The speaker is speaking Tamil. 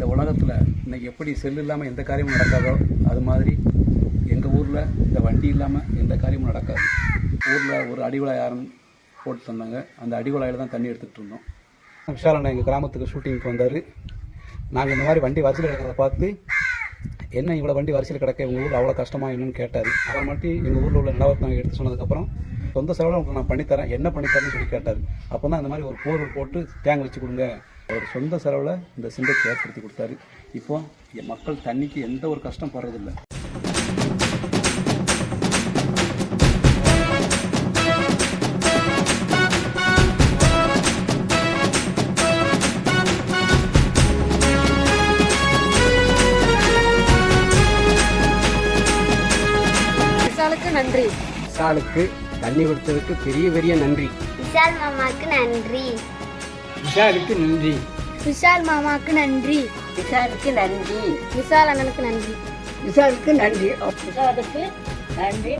இந்த உலகத்தில் இன்னைக்கு எப்படி செல் இல்லாமல் எந்த காரியமும் நடக்காதோ அது மாதிரி எங்கள் ஊரில் இந்த வண்டி இல்லாமல் எந்த காரியமும் நடக்காது. ஊரில் ஒரு அடிகுழாய் யாரும் போட்டு தந்தாங்க. அந்த அடிகுழாயில் தான் தண்ணி எடுத்துகிட்டு இருந்தோம். விஷாலண்ணா எங்கள் கிராமத்துக்கு ஷூட்டிங்க்கு வந்தார். நாங்கள் இந்த மாதிரி வண்டி வரிசையில் கிடக்கிறத பார்த்து என்ன இவ்வளோ வண்டி வரிசையில் கிடக்க? எங்கள் ஊரில் அவ்வளோ கஷ்டமாக என்னன்னு கேட்டார். அதை மட்டும் எங்கள் ஊரில் உள்ள நிலவரத்தை நாங்கள் எடுத்து சொன்னதுக்கப்புறம் சொந்த செலவில் உங்களுக்கு நான் பண்ணித்தரேன். என்ன பண்ணித்தரேன்னு சொல்லி கேட்டார். அப்போ தான் இந்த மாதிரி ஒரு போர் போட்டு டேங்க் வச்சு கொடுங்க. அவர் சொந்த செலவில் இந்த சிண்டெக்ஸ் ஏற்படுத்தி கொடுத்தாரு. இப்போ என் மக்கள் தண்ணிக்கு எந்த ஒரு கஷ்டம் படுறதில்ல. நன்றி. விஷாலுக்கு தண்ணி கொடுத்ததுக்கு பெரிய பெரிய நன்றி. விஷால் மாமாக்கு நன்றி. விஷாலுக்கு நன்றி. விஷால் மாமாக்கு நன்றி. விஷாலுக்கு நன்றி. விஷால் அண்ணனுக்கு நன்றி. விஷாலுக்கு நன்றி. விஷாலுக்கு நன்றி.